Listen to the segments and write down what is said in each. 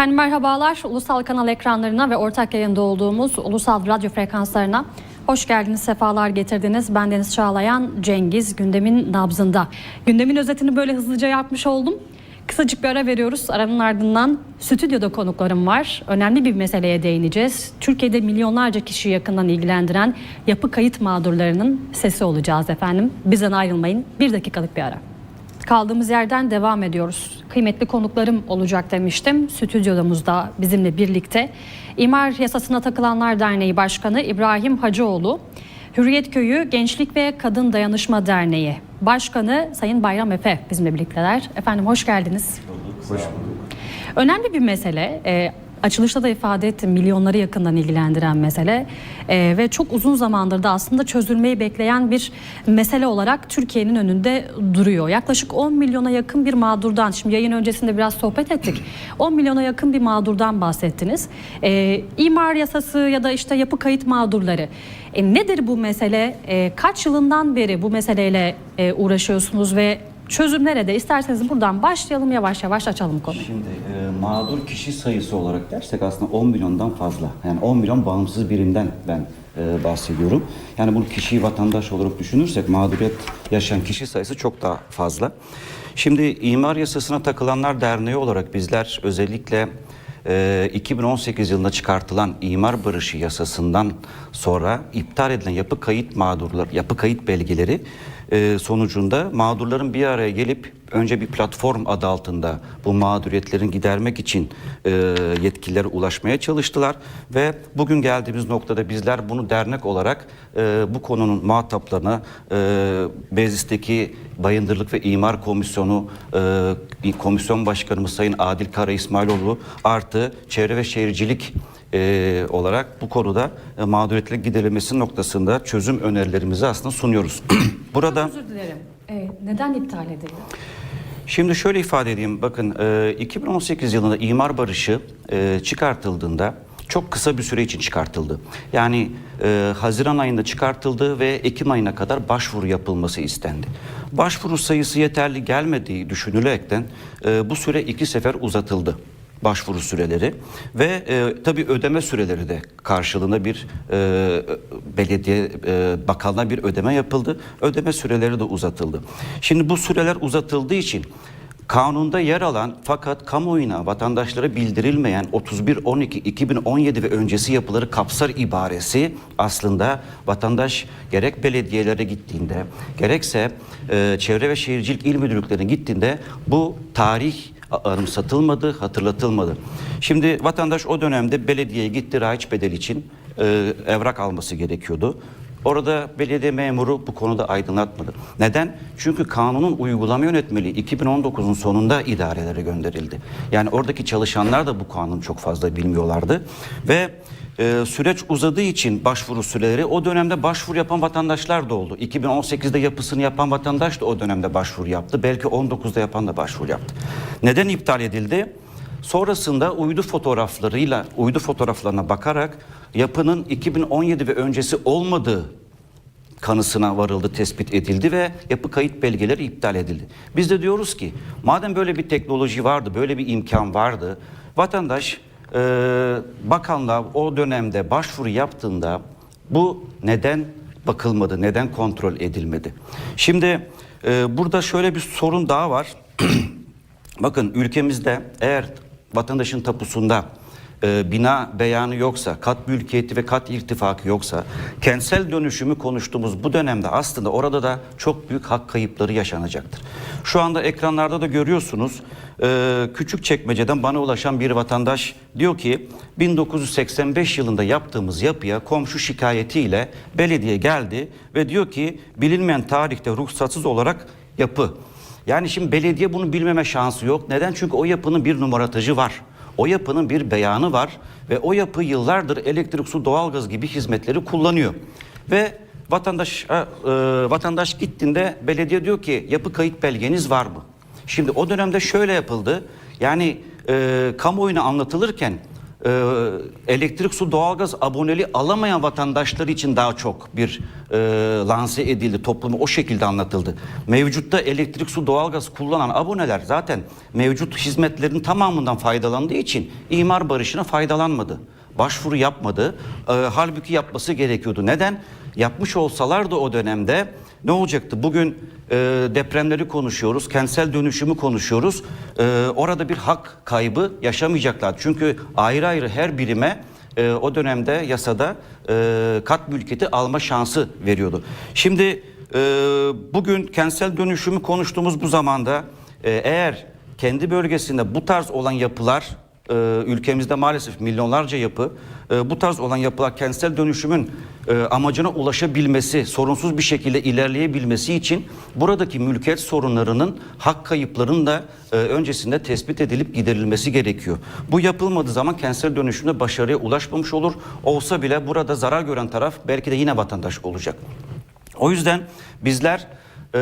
Efendim merhabalar. Ulusal kanal ekranlarına ve ortak yayında olduğumuz ulusal radyo frekanslarına hoş geldiniz, sefalar getirdiniz. Ben Deniz Çağlayan, Cengiz gündemin nabzında. Gündemin özetini böyle hızlıca yapmış oldum. Kısacık bir ara veriyoruz. Aranın ardından stüdyoda konuklarım var. Önemli bir meseleye değineceğiz. Türkiye'de milyonlarca kişiyi yakından ilgilendiren yapı kayıt mağdurlarının sesi olacağız efendim. Bizden ayrılmayın. Bir dakikalık bir ara. Kaldığımız yerden devam ediyoruz. Kıymetli konuklarım olacak demiştim. Stüdyomuzda bizimle birlikte İmar Yasasına Takılanlar Derneği Başkanı İbrahim Hacıoğlu, Hürriyet Köyü Gençlik ve Kadın Dayanışma Derneği Başkanı Sayın Bayram Efe bizimle birlikteler. Efendim hoş geldiniz. Önemli bir mesele. e, açılışta da ifade ettim milyonları yakından ilgilendiren mesele E, ve çok uzun zamandır da aslında çözülmeyi bekleyen bir mesele olarak Türkiye'nin önünde duruyor. Yaklaşık 10 milyona yakın bir mağdurdan, şimdi yayın öncesinde biraz sohbet ettik. 10 milyona yakın bir mağdurdan bahsettiniz. E, imar yasası ya da işte yapı kayıt mağdurları. E, nedir bu mesele? E, kaç yılından beri bu meseleyle e, uğraşıyorsunuz ve çözüm nerede? İsterseniz buradan başlayalım yavaş yavaş açalım konuyu. Şimdi e, mağdur kişi sayısı olarak dersek aslında 10 milyondan fazla. Yani 10 milyon bağımsız birimden ben e, bahsediyorum. Yani bunu kişiyi vatandaş olarak düşünürsek mağduriyet yaşayan kişi sayısı çok daha fazla. Şimdi imar yasasına takılanlar derneği olarak bizler özellikle e, 2018 yılında çıkartılan imar barışı yasasından sonra iptal edilen yapı kayıt mağdurlar, yapı kayıt belgeleri e, sonucunda mağdurların bir araya gelip önce bir platform adı altında bu mağduriyetlerin gidermek için e, yetkililere ulaşmaya çalıştılar ve bugün geldiğimiz noktada bizler bunu dernek olarak e, bu konunun muhataplarına e, Bezis'teki Bayındırlık ve İmar Komisyonu e, Komisyon Başkanımız Sayın Adil Kara İsmailoğlu artı Çevre ve Şehircilik e, olarak bu konuda e, mağduriyetlerin giderilmesi noktasında çözüm önerilerimizi aslında sunuyoruz. Burada Özür dilerim. E, neden iptal edildi? Şimdi şöyle ifade edeyim. Bakın e, 2018 yılında imar barışı e, çıkartıldığında çok kısa bir süre için çıkartıldı. Yani e, Haziran ayında çıkartıldı ve Ekim ayına kadar başvuru yapılması istendi. Başvuru sayısı yeterli gelmediği düşünülerekten e, bu süre iki sefer uzatıldı başvuru süreleri ve e, tabii ödeme süreleri de karşılığında bir e, belediye e, bakanlığa bir ödeme yapıldı. Ödeme süreleri de uzatıldı. Şimdi bu süreler uzatıldığı için kanunda yer alan fakat kamuoyuna vatandaşlara bildirilmeyen 31-12-2017 ve öncesi yapıları kapsar ibaresi aslında vatandaş gerek belediyelere gittiğinde gerekse e, Çevre ve Şehircilik İl Müdürlüklerine gittiğinde bu tarih anımsatılmadı, hatırlatılmadı. Şimdi vatandaş o dönemde belediyeye gitti raiç bedel için e, evrak alması gerekiyordu. Orada belediye memuru bu konuda aydınlatmadı. Neden? Çünkü kanunun uygulama yönetmeliği 2019'un sonunda idarelere gönderildi. Yani oradaki çalışanlar da bu kanunu çok fazla bilmiyorlardı. Ve e, süreç uzadığı için başvuru süreleri o dönemde başvuru yapan vatandaşlar da oldu. 2018'de yapısını yapan vatandaş da o dönemde başvuru yaptı. Belki 19'da yapan da başvuru yaptı. Neden iptal edildi? Sonrasında uydu fotoğraflarıyla, uydu fotoğraflarına bakarak yapının 2017 ve öncesi olmadığı kanısına varıldı, tespit edildi ve yapı kayıt belgeleri iptal edildi. Biz de diyoruz ki madem böyle bir teknoloji vardı, böyle bir imkan vardı, vatandaş e, bakanlığa o dönemde başvuru yaptığında bu neden bakılmadı, neden kontrol edilmedi? Şimdi e, burada şöyle bir sorun daha var. Bakın ülkemizde eğer vatandaşın tapusunda e, bina beyanı yoksa, kat mülkiyeti ve kat irtifakı yoksa, kentsel dönüşümü konuştuğumuz bu dönemde aslında orada da çok büyük hak kayıpları yaşanacaktır. Şu anda ekranlarda da görüyorsunuz, e, küçük çekmeceden bana ulaşan bir vatandaş diyor ki 1985 yılında yaptığımız yapıya komşu şikayetiyle belediye geldi ve diyor ki bilinmeyen tarihte ruhsatsız olarak yapı yani şimdi belediye bunu bilmeme şansı yok. Neden? Çünkü o yapının bir numaratajı var. O yapının bir beyanı var ve o yapı yıllardır elektrik, su, doğalgaz gibi hizmetleri kullanıyor. Ve vatandaş e, vatandaş gittiğinde belediye diyor ki yapı kayıt belgeniz var mı? Şimdi o dönemde şöyle yapıldı. Yani e, kamuoyuna anlatılırken e, elektrik, su, doğalgaz aboneli alamayan vatandaşlar için daha çok bir e, lanse edildi. Topluma o şekilde anlatıldı. Mevcutta elektrik, su, doğalgaz kullanan aboneler zaten mevcut hizmetlerin tamamından faydalandığı için imar barışına faydalanmadı. Başvuru yapmadı. E, halbuki yapması gerekiyordu. Neden? Yapmış olsalardı o dönemde ne olacaktı? Bugün e, depremleri konuşuyoruz, kentsel dönüşümü konuşuyoruz. E, orada bir hak kaybı yaşamayacaklar. Çünkü ayrı ayrı her birime e, o dönemde yasada e, kat mülkiyeti alma şansı veriyordu. Şimdi e, bugün kentsel dönüşümü konuştuğumuz bu zamanda e, eğer kendi bölgesinde bu tarz olan yapılar e, ülkemizde maalesef milyonlarca yapı e, bu tarz olan yapılar kentsel dönüşümün e, amacına ulaşabilmesi, sorunsuz bir şekilde ilerleyebilmesi için buradaki mülkiyet sorunlarının hak kayıplarının da e, öncesinde tespit edilip giderilmesi gerekiyor. Bu yapılmadığı zaman kentsel dönüşümde başarıya ulaşmamış olur. Olsa bile burada zarar gören taraf belki de yine vatandaş olacak. O yüzden bizler e,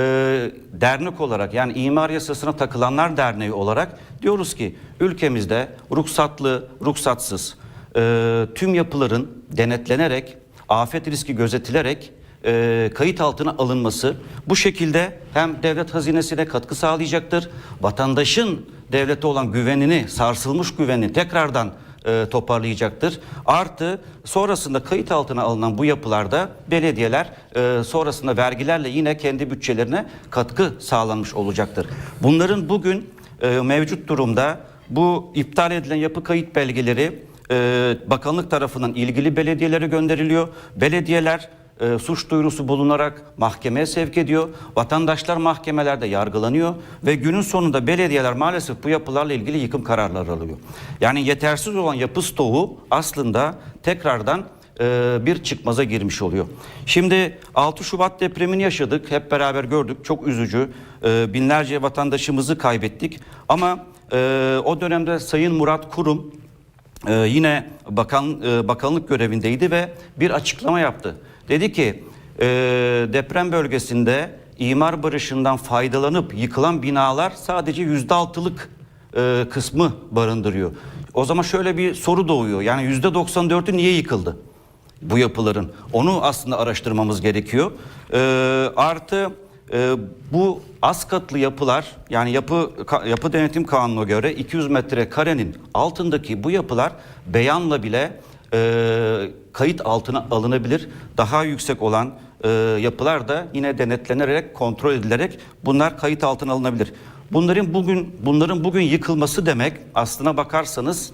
dernek olarak yani imar yasasına takılanlar derneği olarak diyoruz ki ülkemizde ruhsatlı, ruhsatsız e, tüm yapıların denetlenerek, afet riski gözetilerek e, kayıt altına alınması bu şekilde hem devlet hazinesine katkı sağlayacaktır. Vatandaşın devlete olan güvenini, sarsılmış güvenini tekrardan e, toparlayacaktır. Artı sonrasında kayıt altına alınan bu yapılarda belediyeler e, sonrasında vergilerle yine kendi bütçelerine katkı sağlanmış olacaktır. Bunların bugün e, mevcut durumda bu iptal edilen yapı kayıt belgeleri e, bakanlık tarafından ilgili belediyelere gönderiliyor. Belediyeler e, suç duyurusu bulunarak mahkemeye sevk ediyor. Vatandaşlar mahkemelerde yargılanıyor ve günün sonunda belediyeler maalesef bu yapılarla ilgili yıkım kararları alıyor. Yani yetersiz olan yapı stoğu aslında tekrardan e, bir çıkmaza girmiş oluyor. Şimdi 6 Şubat depremini yaşadık. Hep beraber gördük. Çok üzücü. E, binlerce vatandaşımızı kaybettik. Ama e, o dönemde Sayın Murat Kurum ee, yine bakan e, bakanlık görevindeydi ve bir açıklama yaptı. Dedi ki e, deprem bölgesinde imar barışından faydalanıp yıkılan binalar sadece yüzde altılık e, kısmı barındırıyor. O zaman şöyle bir soru doğuyor. Yani yüzde 94'ü niye yıkıldı? bu yapıların. Onu aslında araştırmamız gerekiyor. Ee, artı e, bu az katlı yapılar yani yapı yapı denetim kanununa göre 200 metre karenin altındaki bu yapılar beyanla bile e, kayıt altına alınabilir. Daha yüksek olan e, yapılar da yine denetlenerek kontrol edilerek bunlar kayıt altına alınabilir. Bunların bugün bunların bugün yıkılması demek aslına bakarsanız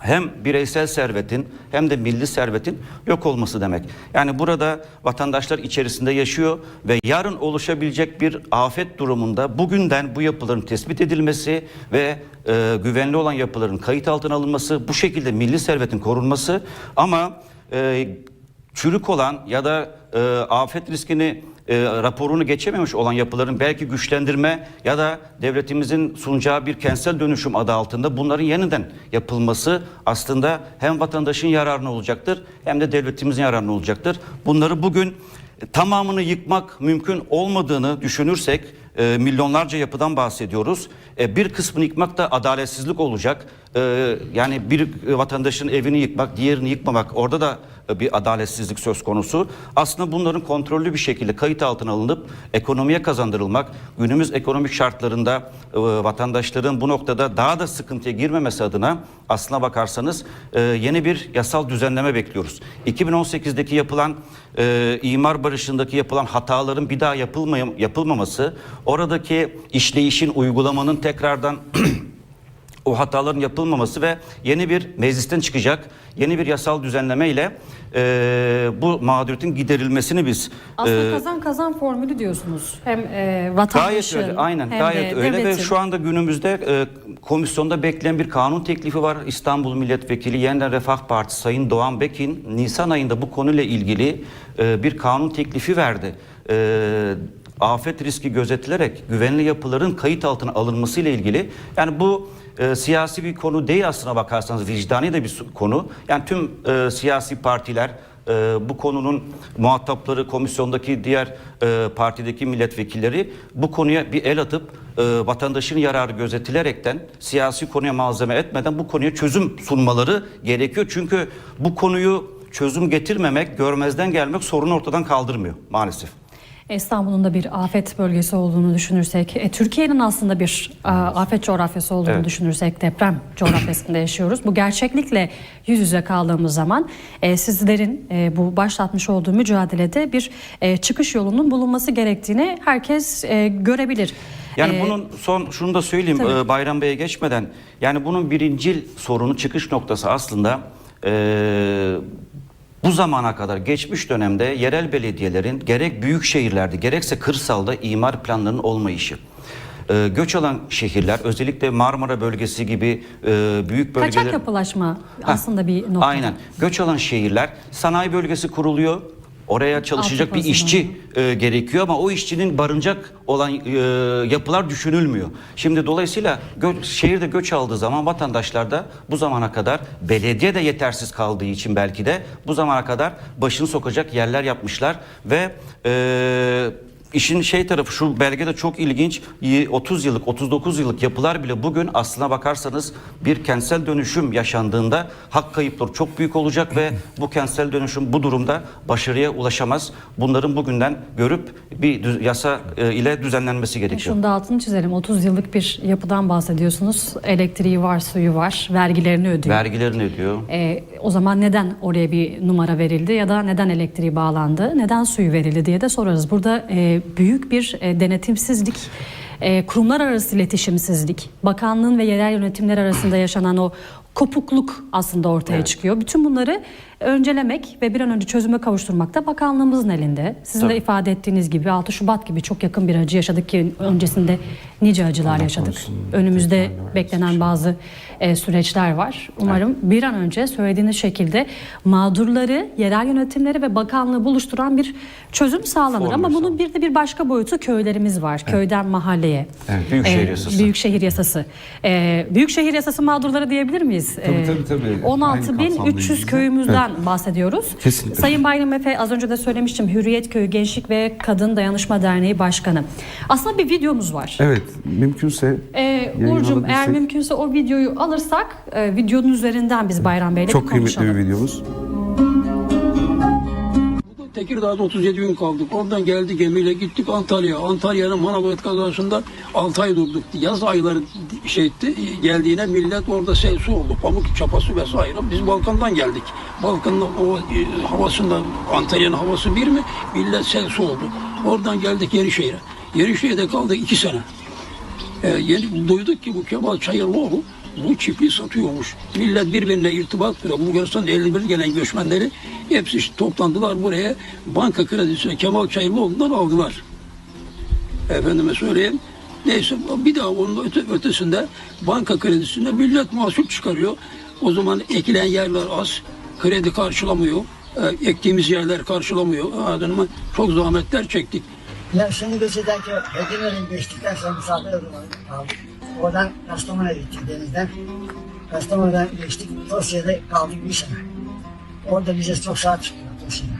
hem bireysel servetin hem de milli servetin yok olması demek. Yani burada vatandaşlar içerisinde yaşıyor ve yarın oluşabilecek bir afet durumunda bugünden bu yapıların tespit edilmesi ve e, güvenli olan yapıların kayıt altına alınması, bu şekilde milli servetin korunması ama e, çürük olan ya da e, afet riskini e, raporunu geçememiş olan yapıların belki güçlendirme ya da devletimizin sunacağı bir kentsel dönüşüm adı altında bunların yeniden yapılması aslında hem vatandaşın yararına olacaktır hem de devletimizin yararına olacaktır. Bunları bugün tamamını yıkmak mümkün olmadığını düşünürsek e, milyonlarca yapıdan bahsediyoruz. E, bir kısmını yıkmak da adaletsizlik olacak. E, yani bir vatandaşın evini yıkmak, diğerini yıkmamak orada da e, bir adaletsizlik söz konusu. Aslında bunların kontrollü bir şekilde kayıt altına alınıp ekonomiye kazandırılmak, günümüz ekonomik şartlarında e, vatandaşların bu noktada daha da sıkıntıya girmemesi adına aslına bakarsanız e, yeni bir yasal düzenleme bekliyoruz. 2018'deki yapılan e, imar barışındaki yapılan hataların bir daha yapılmayam, yapılmaması, oradaki işleyişin, uygulamanın tekrardan o hataların yapılmaması ve yeni bir meclisten çıkacak yeni bir yasal düzenleme ile e, bu mağduriyetin giderilmesini biz Aslında e, kazan kazan formülü diyorsunuz. Hem e, Gayet vatandaşın öyle, aynen hem gayet de öyle ve devletin. şu anda günümüzde e, komisyonda bekleyen bir kanun teklifi var. İstanbul Milletvekili Yeniden Refah Partisi Sayın Doğan Bekin Nisan ayında bu konuyla ilgili e, bir kanun teklifi verdi. E, afet riski gözetilerek güvenli yapıların kayıt altına alınması ile ilgili. Yani bu e, siyasi bir konu değil aslına bakarsanız vicdani de bir konu. Yani tüm e, siyasi partiler e, bu konunun muhatapları, komisyondaki diğer e, partideki milletvekilleri bu konuya bir el atıp e, vatandaşın yararı gözetilerekten siyasi konuya malzeme etmeden bu konuya çözüm sunmaları gerekiyor. Çünkü bu konuyu çözüm getirmemek, görmezden gelmek sorunu ortadan kaldırmıyor maalesef. İstanbul'un da bir afet bölgesi olduğunu düşünürsek, e, Türkiye'nin aslında bir a, afet coğrafyası olduğunu Evet. düşünürsek deprem coğrafyasında yaşıyoruz. Bu gerçeklikle yüz yüze kaldığımız zaman e, sizlerin e, bu başlatmış olduğu mücadelede bir e, çıkış yolunun bulunması gerektiğini herkes e, görebilir. Yani E, bunun son şunu da söyleyeyim Tabii. e, Bayram Bey'e geçmeden yani bunun birincil sorunu çıkış noktası aslında e, bu zamana kadar geçmiş dönemde yerel belediyelerin gerek büyük şehirlerde gerekse kırsalda imar planlarının olmayışı. E, göç alan şehirler özellikle Marmara bölgesi gibi e, büyük bölgeler kaçak yapılaşma aslında bir nokta. Aynen. Göç alan şehirler sanayi bölgesi kuruluyor. Oraya çalışacak bir işçi e, gerekiyor ama o işçinin barınacak olan e, yapılar düşünülmüyor. Şimdi dolayısıyla gö- şehirde göç aldığı zaman vatandaşlar da bu zamana kadar belediye de yetersiz kaldığı için belki de bu zamana kadar başını sokacak yerler yapmışlar ve e, İşin şey tarafı şu belgede çok ilginç y- 30 yıllık 39 yıllık yapılar bile bugün aslına bakarsanız bir kentsel dönüşüm yaşandığında hak kayıpları çok büyük olacak ve bu kentsel dönüşüm bu durumda başarıya ulaşamaz. Bunların bugünden görüp bir yasa e, ile düzenlenmesi gerekiyor. Şunu da altını çizelim. 30 yıllık bir yapıdan bahsediyorsunuz. Elektriği var, suyu var, vergilerini ödüyor. Vergilerini ödüyor. Ee, o zaman neden oraya bir numara verildi ya da neden elektriği bağlandı, neden suyu verildi diye de sorarız. Burada e, büyük bir e, denetimsizlik, e, kurumlar arası iletişimsizlik, bakanlığın ve yerel yönetimler arasında yaşanan o kopukluk aslında ortaya Evet. çıkıyor. Bütün bunları öncelemek ve bir an önce çözüme kavuşturmak da bakanlığımızın elinde. Sizin de Tabii. ifade ettiğiniz gibi 6 Şubat gibi çok yakın bir acı yaşadık ki öncesinde nice acılar yaşadık. Önümüzde beklenen bazı e, süreçler var. Umarım bir an önce söylediğiniz şekilde mağdurları, yerel yönetimleri ve bakanlığı buluşturan bir çözüm sağlanır. Ama bunun sağlanır. bir de bir başka boyutu köylerimiz var. Köyden mahalleye. Evet, Büyükşehir Ee, Yasası. Büyükşehir Yasası. Büyükşehir Yasası mağdurları diyebilir miyiz? Tabii, tabii, tabii. Aynı 16.300 kapsamda bahsediyoruz. Kesinlikle. Sayın Bayram Efe az önce de söylemiştim Hürriyet Köyü Gençlik ve Kadın Dayanışma Derneği Başkanı. Aslında bir videomuz var. Evet, mümkünse Ee, Uğur'cum eğer mümkünse o videoyu alırsak e, videonun üzerinden biz Bayram Bey'le çok kıymetli konuşalım. bir videomuz. Tekirdağ'da 37 gün kaldık. Oradan geldik gemiyle gittik Antalya. Antalya'nın Manavgat kazasında 6 ay durduk. Yaz ayları şey etti. Geldiğine millet orada sel su oldu. Pamuk çapası vesaire. Biz Balkan'dan geldik. Balkan'ın o e, havasında Antalya'nın havası bir mi? Millet sel su oldu. Oradan geldik Yerişehir'e. Yerişehir'de kaldık 2 sene. Ee, yeni, duyduk ki bu Kemal Çayırlıoğlu bu çiftliği satıyormuş. Millet birbirine irtibat kuruyor. Bulgaristan'da 51 gelen göçmenleri hepsi işte toplandılar buraya. Banka kredisini Kemal Çayırlıoğlu'ndan aldılar. Efendime söyleyeyim. Neyse bir daha onun öte, ötesinde banka kredisinde millet mahsul çıkarıyor. O zaman ekilen yerler az. Kredi karşılamıyor. Ee, ektiğimiz yerler karşılamıyor. Adını çok zahmetler çektik. Ya şimdi geçerken Edirne'den geçtikten sonra misafir kaldık. Oradan Kastamonu'ya gittik denizden. Kastamonu'dan geçtik. Tosya'da kaldık bir sene. Orada bize çok saat çıktı Tosya'da.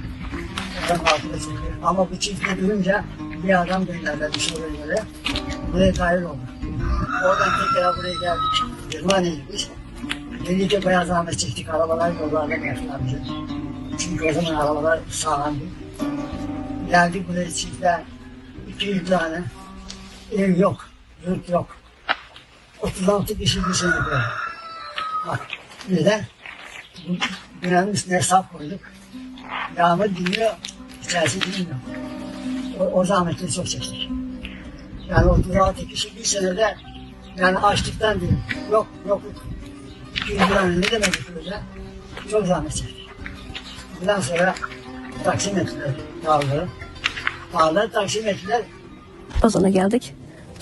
Oradan çıkıyor. Ama bu çiftle durunca bir adam gönderdiler bir şey böyle. Buraya dahil olduk. Oradan tekrar buraya geldik. Germaniye'ye biz. Gelirken bayağı zahmet çektik. Arabalar yollarda bıraktılar bizi. Çünkü o zaman arabalar sağlamdı. Geldik buraya çiftler. 200 tane ev yok, yurt yok. 36 kişi bir böyle. Bak, neden? Binanın üstüne sap koyduk. Yağmur dinliyor, içerisi dinmiyor. O, o zahmetleri çok çektik. Yani 36 kişi bir senede yani açlıktan değil. Yok, yok. 200 tane ne demek böyle? Çok zahmet çektik. Bundan sonra taksim ettiler dağları. Dağları taksim ettiler. Pazarına geldik.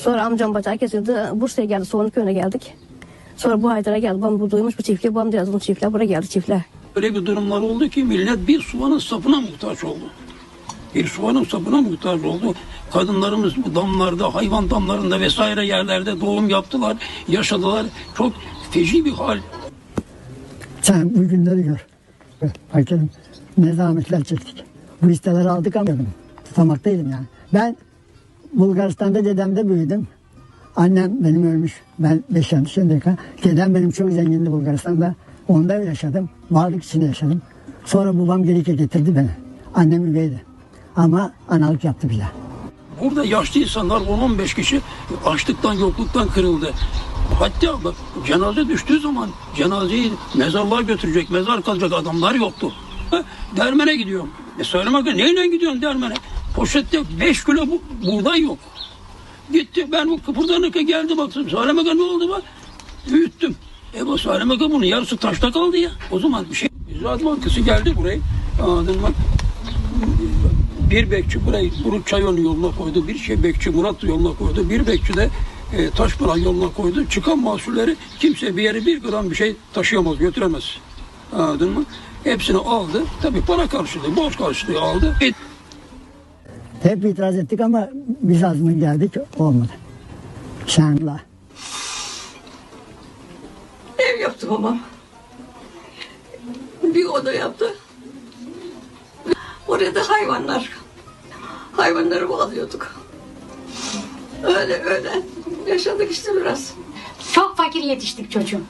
Sonra amcam bacağı kesildi. Bursa'ya geldi. Soğanlı köyüne geldik. Sonra bu Haydar'a geldi. Babam bu duymuş bu çiftliği. Babam da yazdı bu çiftliğe. Buraya geldi çiftliğe. Öyle bir durumlar oldu ki millet bir soğanın sapına muhtaç oldu. Bir soğanın sapına muhtaç oldu. Kadınlarımız bu damlarda, hayvan damlarında vesaire yerlerde doğum yaptılar, yaşadılar. Çok feci bir hal. Sen bu günleri gör. Hakerim. nezametler çektik. Bu listeleri aldık ama tutamaktaydım yani. Ben Bulgaristan'da dedemde büyüdüm. Annem benim ölmüş. Ben 5 yaşındayken. Dedem benim çok zengindi Bulgaristan'da. Onda yaşadım. Varlık içinde yaşadım. Sonra babam geri getirdi beni. Annem üveydi. Ama analık yaptı bize. Burada yaşlı insanlar 10-15 kişi açlıktan, yokluktan kırıldı. Hatta bak cenaze düştüğü zaman cenazeyi mezarlığa götürecek, mezar kalacak adamlar yoktu. Ha, Dermene gidiyorum. E söylemek neyle gidiyorsun dermene? Poşette 5 kilo bu, buğday yok. Gitti ben bu kıpırdanıka geldi baktım. Söylemeke ne oldu bak? Büyüttüm. E bu söylemeke bunun yarısı taşta kaldı ya. O zaman bir şey. Ziraat Bankası geldi buraya. Anladın mı? bir bekçi burayı Buruk Çayolu yoluna koydu. Bir şey bekçi Murat yoluna koydu. Bir bekçi de e, Taşpınar yoluna koydu. Çıkan mahsulleri kimse bir yere bir gram bir şey taşıyamaz, götüremez. Anladın mı? Hepsini aldı. Tabii para karşılığı, borç karşılığı aldı. E, Hep itiraz ettik ama biz azmın geldik olmadı. Şanla. Ev yaptı babam. Bir oda yaptı. Orada da hayvanlar. Hayvanları bağlıyorduk. Öyle öyle yaşadık işte biraz. Çok fakir yetiştik çocuğum.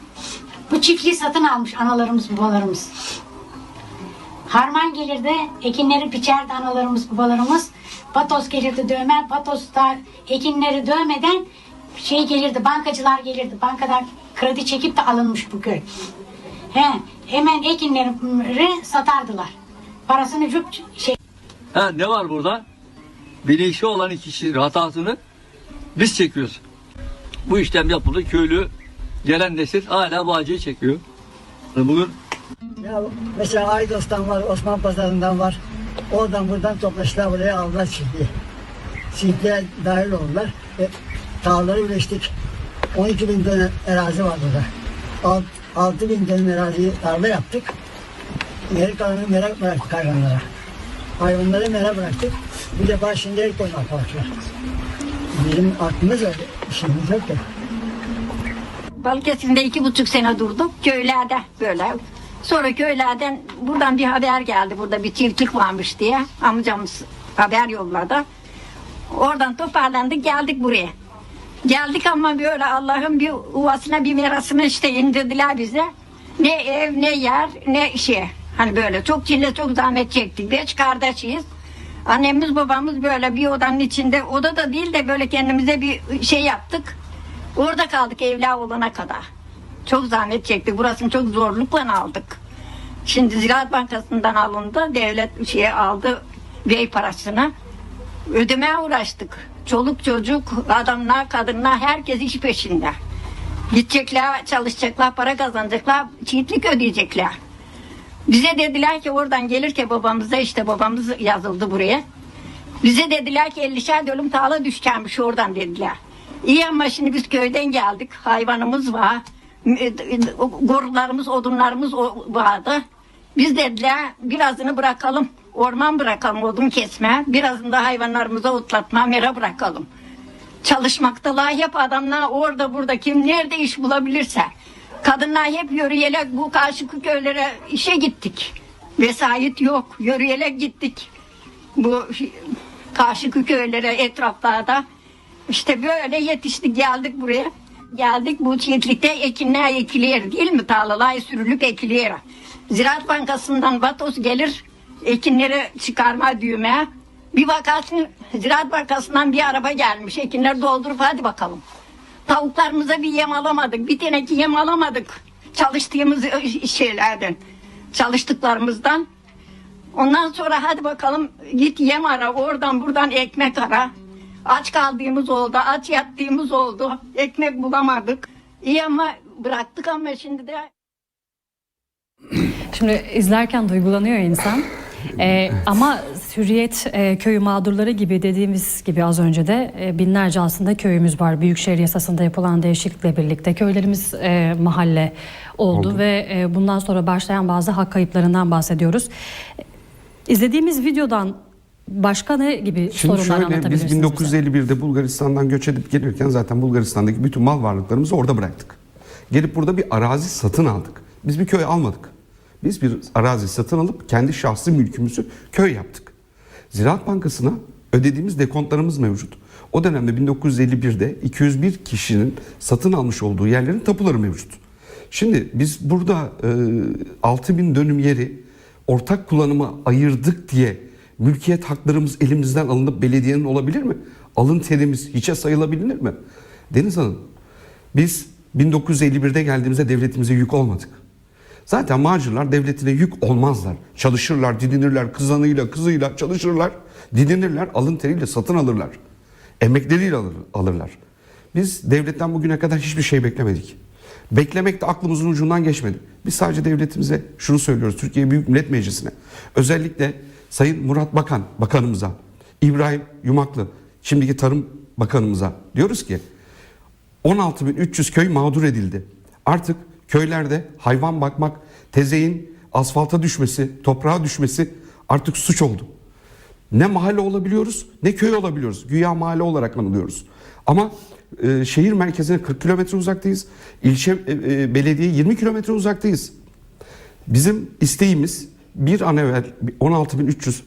Bu çiftliği satın almış analarımız babalarımız. Harman gelirdi, ekinleri biçerdi analarımız babalarımız. Patos gelirdi dövme, patos da ekinleri dövmeden şey gelirdi, bankacılar gelirdi. Bankadan kredi çekip de alınmış bu köy. He, hemen ekinleri satardılar. Parasını cüp şey Ha, ne var burada? Bilinçli olan iki kişinin hatasını biz çekiyoruz. Bu işlem yapıldı. Köylü gelen nesil hala bu acıyı çekiyor. Bugün Ya mesela Aydos'tan var, Osman Pazarı'ndan var. Oradan buradan toplaştılar buraya aldılar çiftliği. Çiftliğe dahil oldular. E, tarlaları birleştik. 12 bin dönüm arazi var burada. Alt, 6 bin dönüm araziyi tarla yaptık. Geri kalanı merak bıraktık hayvanlara. Hayvanları merak bıraktık. Bir defa şimdi el koymak başlar. Bizim aklımız öyle. İşimiz yok ya. Balıkesir'de iki buçuk sene durduk. Köylerde böyle. Sonra köylerden buradan bir haber geldi. Burada bir çiftlik varmış diye. Amcamız haber yolladı. Oradan toparlandık geldik buraya. Geldik ama böyle Allah'ın bir uvasına bir mirasını işte indirdiler bize. Ne ev ne yer ne şey. Hani böyle çok çile çok zahmet çektik. Beş kardeşiz. Annemiz babamız böyle bir odanın içinde oda da değil de böyle kendimize bir şey yaptık. Orada kaldık evla olana kadar. Çok zahmet çektik. Burasını çok zorlukla aldık. Şimdi Ziraat Bankası'ndan alındı. Devlet şeye aldı bey parasını. Ödemeye uğraştık. Çoluk çocuk, adamlar, kadınlar herkes iş peşinde. Gidecekler, çalışacaklar, para kazanacaklar, çiftlik ödeyecekler. Bize dediler ki oradan gelirken babamıza işte babamız yazıldı buraya. Bize dediler ki 50'şer dönüm tarla düşermiş oradan dediler. İyi ama şimdi biz köyden geldik. Hayvanımız var. Gorularımız, odunlarımız vardı. Biz dediler birazını bırakalım. Orman bırakalım odun kesme. Birazını da hayvanlarımıza otlatma, mera bırakalım. Çalışmaktalar hep adamlar orada burada kim nerede iş bulabilirse. Kadınlar hep yürüyerek bu karşı köylere işe gittik. Vesayet yok. Yürüyerek gittik. Bu karşı köylere etraflarda. İşte böyle yetiştik geldik buraya. Geldik bu çiftlikte ekinler ekiliyor değil mi? Tarlalar sürülüp ekiliyor. Ziraat Bankası'ndan Vatos gelir ekinleri çıkarma düğme. Bir bakarsın Ziraat Bankası'ndan bir araba gelmiş. Ekinleri doldurup hadi bakalım. Tavuklarımıza bir yem alamadık. Bir teneke yem alamadık. Çalıştığımız şeylerden. Çalıştıklarımızdan. Ondan sonra hadi bakalım git yem ara oradan buradan ekmek ara. Aç kaldığımız oldu, aç yattığımız oldu. Ekmek bulamadık. İyi ama bıraktık ama şimdi de Şimdi izlerken duygulanıyor insan. Ee, ama Hürriyet e, köyü mağdurları gibi dediğimiz gibi az önce de e, binlerce aslında köyümüz var. Büyükşehir yasasında yapılan değişiklikle birlikte köylerimiz e, mahalle oldu, ve e, bundan sonra başlayan bazı hak kayıplarından bahsediyoruz. İzlediğimiz videodan başka ne gibi Şimdi sorunlar şöyle biz anlatabilirsiniz bize? 1951'de Bulgaristan'dan göç edip gelirken zaten Bulgaristan'daki bütün mal varlıklarımızı orada bıraktık. Gelip burada bir arazi satın aldık. Biz bir köy almadık. Biz bir arazi satın alıp kendi şahsi mülkümüzü köy yaptık. Ziraat Bankası'na ödediğimiz dekontlarımız mevcut. O dönemde 1951'de 201 kişinin satın almış olduğu yerlerin tapuları mevcut. Şimdi biz burada e, 6000 dönüm yeri ortak kullanıma ayırdık diye mülkiyet haklarımız elimizden alınıp belediyenin olabilir mi? Alın terimiz hiçe sayılabilir mi? Deniz Hanım, biz 1951'de geldiğimizde devletimize yük olmadık. Zaten Macirler devletine yük olmazlar. Çalışırlar, didinirler, kızanıyla, kızıyla çalışırlar, didinirler, alın teriyle satın alırlar. Emekleriyle alır, alırlar. Biz devletten bugüne kadar hiçbir şey beklemedik. Beklemek de aklımızın ucundan geçmedi. Biz sadece devletimize şunu söylüyoruz. Türkiye Büyük Millet Meclisi'ne. Özellikle Sayın Murat Bakan, bakanımıza, İbrahim Yumaklı, şimdiki Tarım Bakanımıza diyoruz ki 16.300 köy mağdur edildi. Artık köylerde hayvan bakmak, tezeyin asfalta düşmesi, toprağa düşmesi artık suç oldu. Ne mahalle olabiliyoruz ne köy olabiliyoruz. Güya mahalle olarak anılıyoruz. Ama e, şehir merkezine 40 kilometre uzaktayız. İlçe e, e, belediye 20 kilometre uzaktayız. Bizim isteğimiz bir an evvel 16.300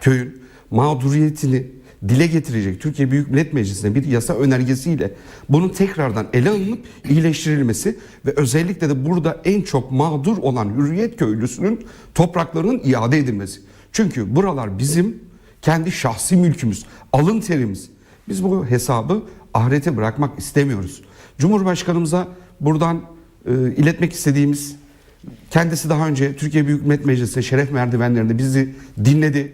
köyün mağduriyetini dile getirecek Türkiye Büyük Millet Meclisi'ne bir yasa önergesiyle bunun tekrardan ele alınıp iyileştirilmesi ve özellikle de burada en çok mağdur olan Hürriyet köylüsünün topraklarının iade edilmesi. Çünkü buralar bizim kendi şahsi mülkümüz, alın terimiz. Biz bu hesabı ahirete bırakmak istemiyoruz. Cumhurbaşkanımıza buradan e, iletmek istediğimiz Kendisi daha önce Türkiye Büyük Millet Meclisi'nde şeref merdivenlerinde bizi dinledi.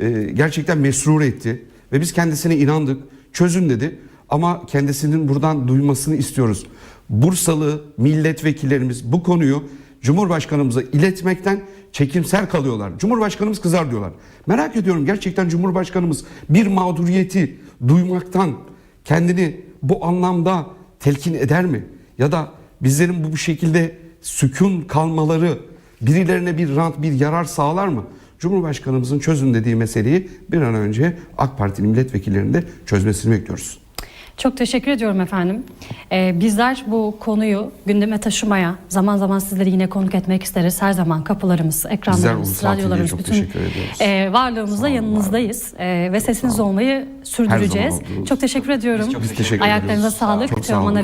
Ee, gerçekten mesrur etti. Ve biz kendisine inandık. Çözün dedi. Ama kendisinin buradan duymasını istiyoruz. Bursalı milletvekillerimiz bu konuyu Cumhurbaşkanımıza iletmekten çekimser kalıyorlar. Cumhurbaşkanımız kızar diyorlar. Merak ediyorum gerçekten Cumhurbaşkanımız bir mağduriyeti duymaktan kendini bu anlamda telkin eder mi? Ya da bizlerin bu şekilde sükun kalmaları birilerine bir rant, bir yarar sağlar mı? Cumhurbaşkanımızın çözün dediği meseleyi bir an önce AK Partili milletvekillerinin de çözmesini bekliyoruz. Çok teşekkür ediyorum efendim. Ee, bizler bu konuyu gündeme taşımaya, zaman zaman sizleri yine konuk etmek isteriz. Her zaman kapılarımız, ekranlarımız, radyolarımız, bütün e, varlığımızla olun, yanınızdayız. E, ve sesiniz olmayı sürdüreceğiz. Çok teşekkür ediyorum. Biz teşekkür Ayaklarınıza sağlık. Çok sağ olun.